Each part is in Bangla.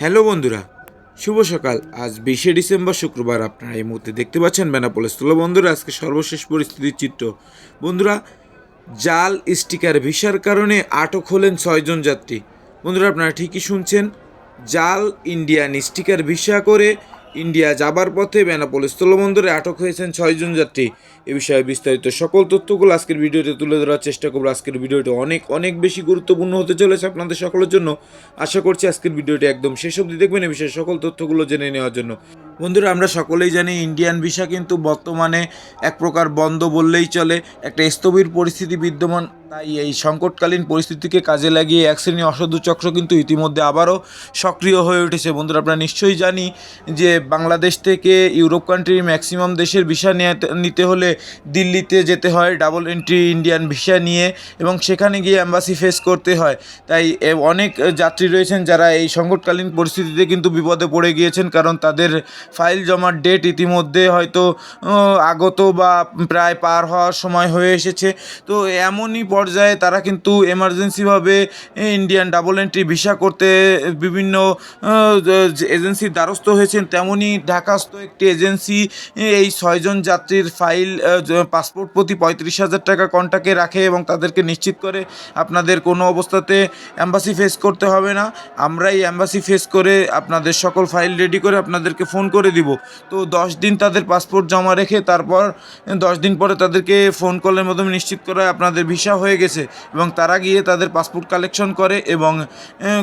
হ্যালো বন্ধুরা, শুভ সকাল। আজ বিশে ডিসেম্বর শুক্রবার। আপনারা এই মুহূর্তে দেখতে পাচ্ছেন বেনাপোলের স্থল বন্ধুরা আজকে সর্বশেষ পরিস্থিতির চিত্র। বন্ধুরা, জাল, স্টিকার, ভিসার কারণে আটক হলেন ছয়জন যাত্রী। বন্ধুরা, আপনারা ঠিকই শুনছেন, জাল, ইন্ডিয়ান স্টিকার, ভিসা করে ইন্ডিয়া যাবার পথে বেনাপোল স্থলবন্দরে আটক হয়েছেন ছয়জন যাত্রী। এ বিষয়ে বিস্তারিত সকল তথ্যগুলো আজকের ভিডিওতে তুলে ধরার চেষ্টা করব। আজকের ভিডিওটি অনেক অনেক বেশি গুরুত্বপূর্ণ হতে চলেছে আপনাদের সকলের জন্য। আশা করছি আজকের ভিডিওটি একদম শেষ অবধি দেখবেন। এ বিষয়ে সকল তথ্যগুলো জেনে নেওয়ার জন্য বন্ধুরা, আমরা সকলেই জানি ইন্ডিয়ান ভিসা কিন্তু বর্তমানে এক প্রকার বন্ধ বললেই চলে, একটা স্থবির পরিস্থিতি বিদ্যমান, তাই এই সংকটকালীন পরিস্থিতিকে কাজে লাগিয়ে এক শ্রেণি অসাধু চক্র কিন্তু ইতিমধ্যে আবারও সক্রিয় হয়ে উঠেছে। বন্ধুরা, আপনারা নিশ্চয়ই জানি যে বাংলাদেশ থেকে ইউরোপ কান্ট্রির ম্যাক্সিমাম দেশের ভিসা নিতে হলে দিল্লিতে যেতে হয় ডাবল এন্ট্রি ইন্ডিয়ান ভিসা নিয়ে এবং সেখানে গিয়ে অ্যাম্বাসি ফেস করতে হয়। তাই অনেক যাত্রী রয়েছেন যারা এই সংকটকালীন পরিস্থিতিতে কিন্তু বিপদে পড়ে গিয়েছেন, কারণ তাদের ফাইল জমার ডেট ইতিমধ্যে হয়তো আগত বা প্রায় পার হওয়ার সময় হয়ে এসেছে। তো এমনই পর্যায়ে তারা কিন্তু এমার্জেন্সিভাবে ইন্ডিয়ান ডাবল এন্ট্রি ভিসা করতে বিভিন্ন এজেন্সির দ্বারস্থ হয়েছেন। তেমনই ঢাকাস্থ একটি এজেন্সি এই ছয়জন যাত্রীর ফাইল পাসপোর্ট প্রতি পঁয়ত্রিশ হাজার টাকা কন্টাকে রাখে এবং তাদেরকে নিশ্চিত করে আপনাদের কোনো অবস্থাতে অ্যাম্বাসি ফেস করতে হবে না। আমরাই অ্যাম্বাসি ফেস করে আপনাদের সকল ফাইল রেডি করে আপনাদেরকে ফোন করে দিব। তো দশ দিন তাদের পাসপোর্ট জমা রেখে তারপর দশ দিন পরে তাদেরকে ফোন কলের মাধ্যমে নিশ্চিত করা আপনাদের ভিসা হয়ে গেছে এবং তারা গিয়ে তাদের পাসপোর্ট কালেকশন করে এবং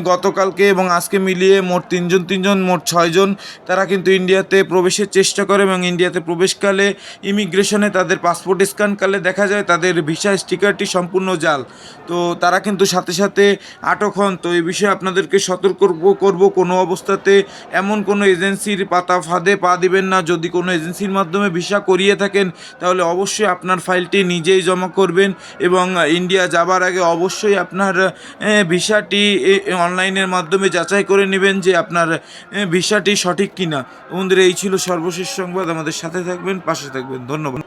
গতকালকে এবং আজকে মিলিয়ে মোট তিনজন তিনজন, মোট ছয়জন তারা কিন্তু ইন্ডিয়াতে প্রবেশের চেষ্টা করে এবং ইন্ডিয়াতে প্রবেশকালে ইমিগ্রেশনে তাদের পাসপোর্ট স্ক্যানকালে দেখা যায় তাদের ভিসা স্টিকারটি সম্পূর্ণ জাল। তো তারা কিন্তু সাথে সাথে আটক হন। তো এই বিষয়ে আপনাদেরকে সতর্ক করব- কোনো অবস্থাতে এমন কোনো এজেন্সির পাতা ফাঁদে পা দিবেন না। যদি কোনো এজেন্সির মাধ্যমে ভিসা করিয়ে থাকেন, তাহলে অবশ্যই আপনার ফাইলটি নিজেই জমা করবেন এবং ইন্ডিয়া যাবার আগে অবশ্যই আপনার ভিসাটি অনলাইনের মাধ্যমে যাচাই করে নেবেন যে আপনার ভিসাটি সঠিক কিনা। না এই ছিল সর্বশেষ সংবাদ। আমাদের সাথে থাকবেন, পাশে থাকবেন। ধন্যবাদ।